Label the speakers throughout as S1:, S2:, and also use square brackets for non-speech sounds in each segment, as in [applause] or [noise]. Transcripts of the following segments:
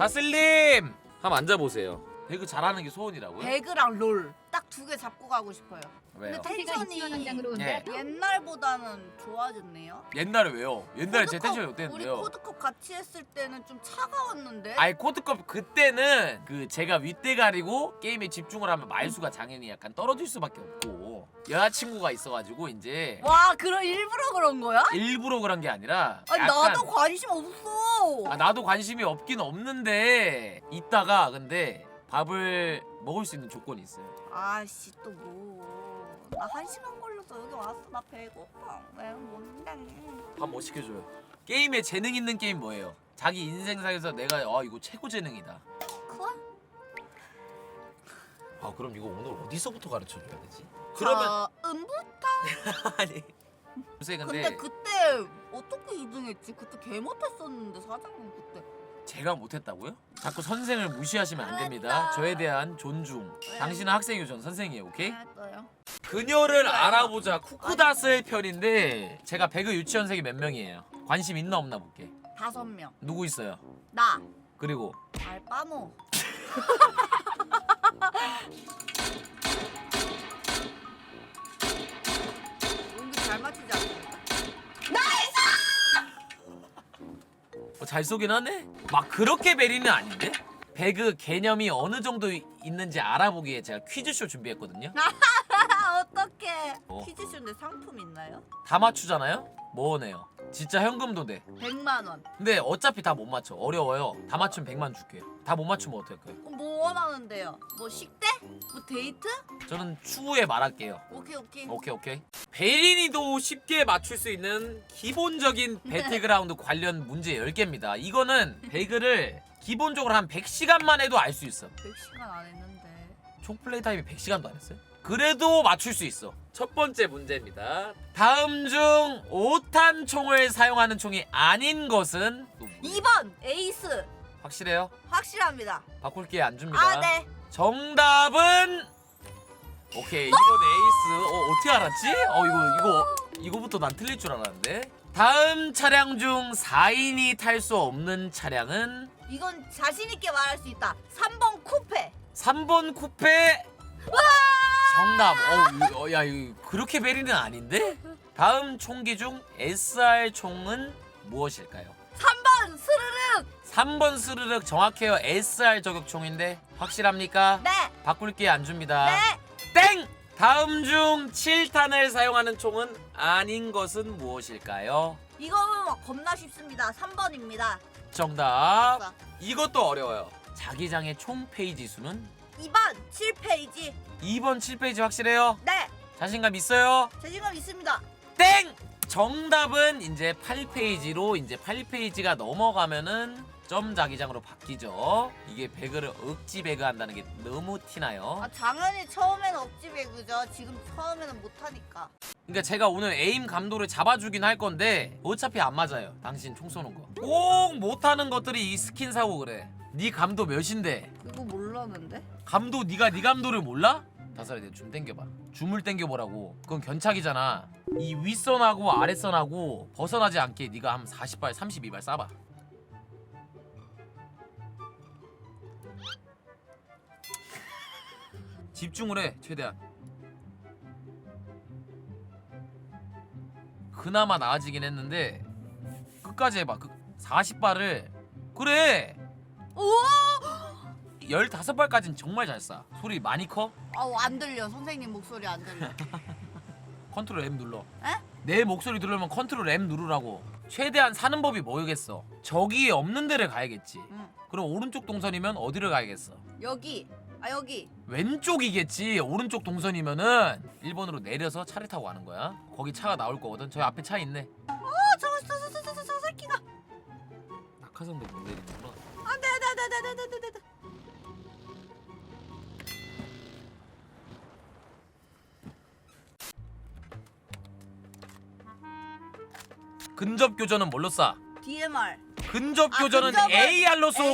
S1: 다슬님 한번 앉아보세요. 배그 잘하는 게 소원이라고요?
S2: 배그랑 롤 딱 두 개 잡고 가고 싶어요.
S1: 왜요?
S2: 근데
S3: 태가
S2: 텐션이
S3: 이치원 원장으로 온다.
S1: 예.
S2: 옛날보다는 좋아졌네요.
S1: 옛날에 왜요? 옛날에 제
S2: 코드컵,
S1: 텐션이
S2: 우리
S1: 어땠는데요?
S2: 코드컵 같이 했을 때는 좀 차가웠는데.
S1: 아니 코드컵 그때는 그 제가 윗대 가리고 게임에 집중을 하면 말수가 당연히 약간 떨어질 수밖에 없고 여자친구가 있어가지고 이제
S2: 와 그럼 일부러 그런 거야?
S1: 일부러 그런 게 아니라
S2: 아니
S1: 약간
S2: 나도 관심 없어.
S1: 아, 나도 관심이 없긴 없는데 있다가 근데 밥을 먹을 수 있는 조건이 있어요.
S2: 아씨 또 뭐. 나 한 시간 걸려서 여기 왔어. 나 배고파. 왜 뭔데?
S1: 밥 뭐 시켜줘요? 게임에 재능 있는 게임 뭐예요? 자기 인생사에서 내가 아 이거 최고 재능이다.
S2: 아
S1: 그럼 이거 오늘 어디서부터 가르쳐 줘야 되지? 그러면
S2: 자, 음부터. [laughs]
S1: 아니 요새
S2: 근데,
S1: 근데
S2: 그때 어떻게 2등했지? 그때 개 못했었는데 사장님 그때.
S1: 제가 못했다고요? 자꾸 선생을 무시하시면 안 됩니다.
S2: 알았다.
S1: 저에 대한 존중. 당신은 학생이고 전 선생이에요, 오케이?
S2: 알았어요.
S1: 그녀를 알아보자 쿠쿠다스의 편인데 제가 배그 유치원생이 몇 명이에요? 관심 있나 없나 볼게.
S2: 다섯 명.
S1: 누구 있어요?
S2: 나
S1: 그리고
S2: 알바노. [laughs] 연기 잘 맞히지 않습니까?
S1: 어, 잘 쏘긴 하네. 막 그렇게 베리는 아닌데? 배그 개념이 어느 정도 있는지 알아보기에 제가 퀴즈쇼 준비했거든요. [laughs]
S2: 아 어떡해.
S1: 어.
S2: 퀴즈쇼인데 상품 있나요?
S1: 다 맞추잖아요? 뭐 오네요. 진짜 현금도 돼.
S2: 100만 원.
S1: 근데 어차피 다 못 맞춰. 어려워요. 다 맞추면 100만 줄게요. 다 못 맞추면 어떨까요?
S2: 그럼 뭐 원하는데요? 뭐 식대? 뭐 데이트?
S1: 저는 추후에 말할게요.
S2: 오케이 오케이.
S1: 오케이 오케이. 베린이도 쉽게 맞출 수 있는 기본적인 [laughs] 배틀그라운드 관련 문제 10개입니다. 이거는 배그를 기본적으로 한 100시간만 해도 알 수 있어.
S2: 100시간 안 했는데.
S1: 총 플레이 타임이 100시간도 안 했어요? 그래도 맞출 수 있어. 첫 번째 문제입니다. 다음 중 5탄 총을 사용하는 총이 아닌 것은
S2: 2번 에이스.
S1: 확실해요?
S2: 확실합니다.
S1: 바꿀 기회 안 줍니다.
S2: 아 네.
S1: 정답은 오케이 2번 에이스. 어 어떻게 알았지? 어 이거 이거 이거부터 난 틀릴 줄 알았는데. 다음 차량 중 4인이 탈 수 없는 차량은
S2: 이건 자신 있게 말할 수 있다. 3번 쿠페.
S1: 3번 쿠페. 정답. 어, 이- 어, 야, 이거 그렇게 베리는 아닌데? 다음 총기 중 SR 총은 무엇일까요?
S2: 3번 스르륵.
S1: 3번 스르륵 정확해요. SR 저격총인데 확실합니까?
S2: 네.
S1: 바꿀 기회 안 줍니다.
S2: 네.
S1: 땡! 다음 중 7탄을 사용하는 총은 아닌 것은 무엇일까요?
S2: 이거는 막 겁나 쉽습니다. 3번입니다.
S1: 정답. 이것도 어려워요. 자기장의 총 페이지 수는
S2: 2번 7페이지.
S1: 2번 7페이지 확실해요?
S2: 네.
S1: 자신감 있어요?
S2: 자신감 있습니다.
S1: 땡! 정답은 이제 8페이지로 이제 8페이지가 넘어가면은 점 자기장으로 바뀌죠. 이게 배그를 억지 배그 한다는 게 너무 티나요.
S2: 아 당연히 처음에는 억지 배구죠. 지금 처음에는 못하니까.
S1: 그러니까 제가 오늘 에임 감도를 잡아주긴 할 건데 어차피 안 맞아요. 당신 총 쏘는 거. 꼭 못하는 것들이 이 스킨 사고 그래. 네 감도 몇인데?
S2: 이거 몰랐는데?
S1: 감도 네가 네 감도를 몰라? 다살이 내줌 땡겨봐. 줌을 땡겨보라고. 그건 견착이잖아. 이 윗선하고 아랫선하고 벗어나지 않게 네가 한 40발, 32발 쏴봐. 집중을 해 최대한. 그나마 나아지긴 했는데 끝까지 해봐. 그 40발을 그래.
S2: 오!
S1: 15발까지는 정말 잘 쏴. 소리 많이 커?
S2: 아우 안 들려. 선생님 목소리 안 들려. [laughs]
S1: 컨트롤 M 눌러.
S2: 에?
S1: 내 목소리 들으면 컨트롤 M 누르라고. 최대한 사는 법이 뭐겠어? 저기 없는 데를 가야겠지.
S2: 응.
S1: 그럼 오른쪽 동선이면 어디를 가야겠어?
S2: 여기. 아 여기.
S1: 왼쪽이겠지. 오른쪽 동선이면은 1번으로 내려서 차를 타고 가는 거야. 거기 차가 나올 거거든. 저기 앞에 차 있네.
S2: 어 저저 저 저 저 저 새끼가.
S1: 낙하산도 못.
S2: 안돼 안돼 안돼.
S1: 근접 교전은 뭘로 쏴?
S2: DMR.
S1: 근접
S2: 아,
S1: 교전은
S2: 근접은
S1: AR로 쏘고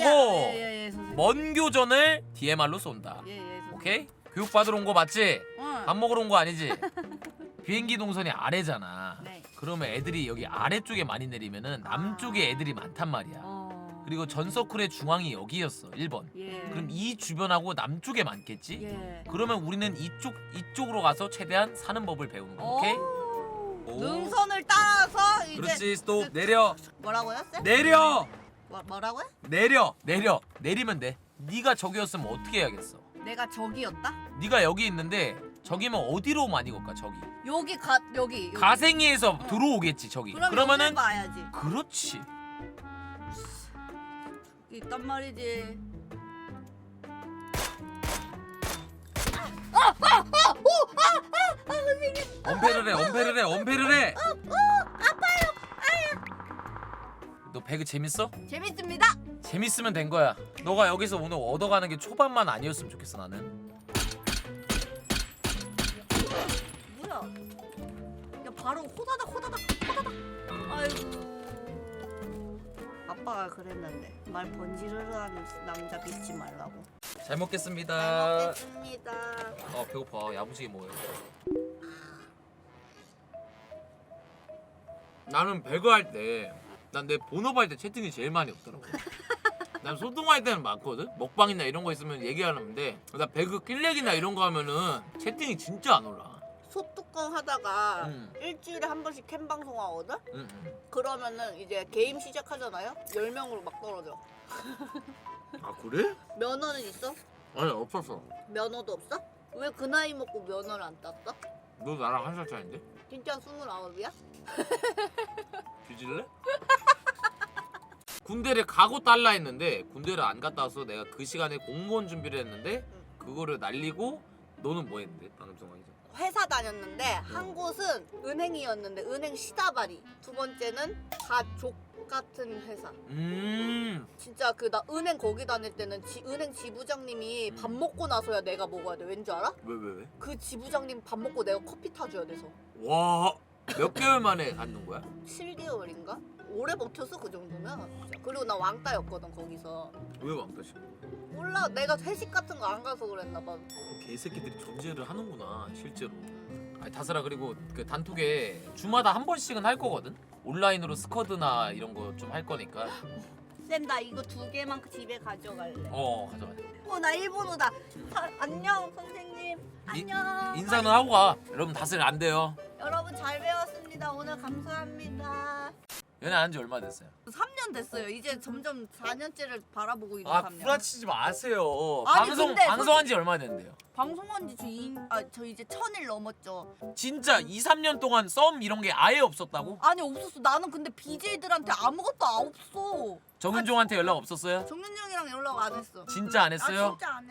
S2: 예예예 선생님.
S1: 먼 교전을 DMR로 쏜다.
S2: 예예 선생님.
S1: 오케이? 교육 받으러 온 거 맞지?
S2: 응.
S1: 밥 먹으러 온 거 아니지? [laughs] 비행기 동선이 아래잖아.
S2: 네.
S1: 그러면 애들이 여기 아래쪽에 많이 내리면은 남쪽에 애들이 많단 말이야.
S2: 어.
S1: 그리고 전 서클의 중앙이 여기였어 1번
S2: 예.
S1: 그럼 이 주변하고 남쪽에 많겠지?
S2: 예.
S1: 그러면 우리는 이쪽 이쪽으로 가서 최대한 사는 법을 배우는 거야 오케이? 오.
S2: 능선을 따라서 이제
S1: 그렇지 스톱 내려
S2: 뭐라고요, 쌤?
S1: 내려
S2: 뭐, 뭐라고요?
S1: 내려 내려 내리면 돼 네가 저기였으면 어떻게 해야겠어
S2: 내가 저기였다?
S1: 네가 여기 있는데 저기면 어디로 많이 갈까 저기
S2: 여기 가 여기. 여기.
S1: 가생이에서 들어오겠지 저기
S2: 그럼
S1: 그러면은
S2: 봐야지.
S1: 그렇지
S2: 있단 말이지.
S1: 엄폐를 해 엄폐를 해 엄폐를 해 아파요 너 배그 재밌어?
S2: 재밌습니다.
S1: 재밌으면 된 거야 너가 여기서 오늘 얻어가는 게 초반만 아니었으면 좋겠어 나는
S2: 뭐야? 야 바로 호다닥 호다닥 호다닥. 아이고. 아빠가 그랬는데 말 번지르르한 남자 믿지 말라고.
S1: 잘 먹겠습니다.
S2: 잘 먹겠습니다.
S1: 아 배고파. 야무지게 먹어요. 나는 배그 할 때 난 내 본업 할 때 채팅이 제일 많이 없더라고. [laughs] 난 소통할 때는 많거든. 먹방이나 이런 거 있으면 얘기하는데 나 배그 낄렉이나 이런 거 하면은 채팅이 진짜 안 올라
S3: 소뚜껑 하다가
S1: 응.
S3: 일주일에 한 번씩 캠 방송하거든?
S1: 응, 응.
S3: 그러면은 이제 게임 시작하잖아요? 10명으로 막 떨어져.
S1: 아 그래?
S3: 면허는 있어?
S1: 아니 없었어
S3: 면허도 없어? 왜 그 나이 먹고 면허를 안 땄어?
S1: 너 나랑 한 살 차인데?
S3: 진짜 29이야? [laughs]
S1: 뒤질래? 군대를 가고 달라 했는데 군대를 안 갔다 와서 내가 그 시간에 공무원 준비를 했는데 그거를 날리고 너는 뭐 했는데 방금 동안이죠
S3: 회사 다녔는데 한 곳은 은행이었는데 은행 시다발이 두 번째는 가족 같은 회사
S1: 음
S3: 진짜 그 나 은행 거기 다닐 때는 지, 은행 지부장님이 밥 먹고 나서야 내가 먹어야 돼 왠 줄 알아?
S1: 왜 왜 왜?
S3: 그 지부장님 밥 먹고 내가 커피 타줘야 돼서
S1: 와 몇 개월 만에 갖는 거야?
S3: 7개월인가? 오래 버텼어 그 정도면 진짜. 그리고 나 왕따였거든 거기서
S1: 왜 왕따시?
S3: 몰라 내가 회식 같은 거 안 가서 그랬나 봐
S1: 개새끼들이 존재를 하는구나 실제로. 아니 다슬아 그리고 그 단톡에 주마다 한 번씩은 할 거거든. 온라인으로 스쿼드나 이런 거 좀 할 거니까.
S2: 쌤 나 이거 두 개만 집에 가져갈래.
S1: 어 가져가.
S2: 어 나 일본어다. 사- 안녕 선생님. 안녕.
S1: 인사는 하고 가. 여러분 다슬 안 돼요.
S2: 여러분 잘 배웠습니다. 오늘 감사합니다.
S1: 연애 안 지 얼마 됐어요?
S2: 3년 됐어요. 이제 점점 4년째를 바라보고 있는
S1: 아
S2: 3년.
S1: 구라치지 마세요.
S2: 아니,
S1: 방송
S2: 근데
S1: 방송한 지 얼마 됐는데요?
S2: 방송한 지저 아, 저 이제 천일 넘었죠.
S1: 진짜 2, 3년 동안 썸 이런 게 아예 없었다고?
S2: 아니 없었어. 나는 근데 BJ들한테 아무것도 없어.
S1: 정윤종한테 연락 없었어요?
S2: 정윤정이랑 연락 안 했어.
S1: 진짜
S2: 안아
S1: 했어요?
S2: 진짜 안 했어.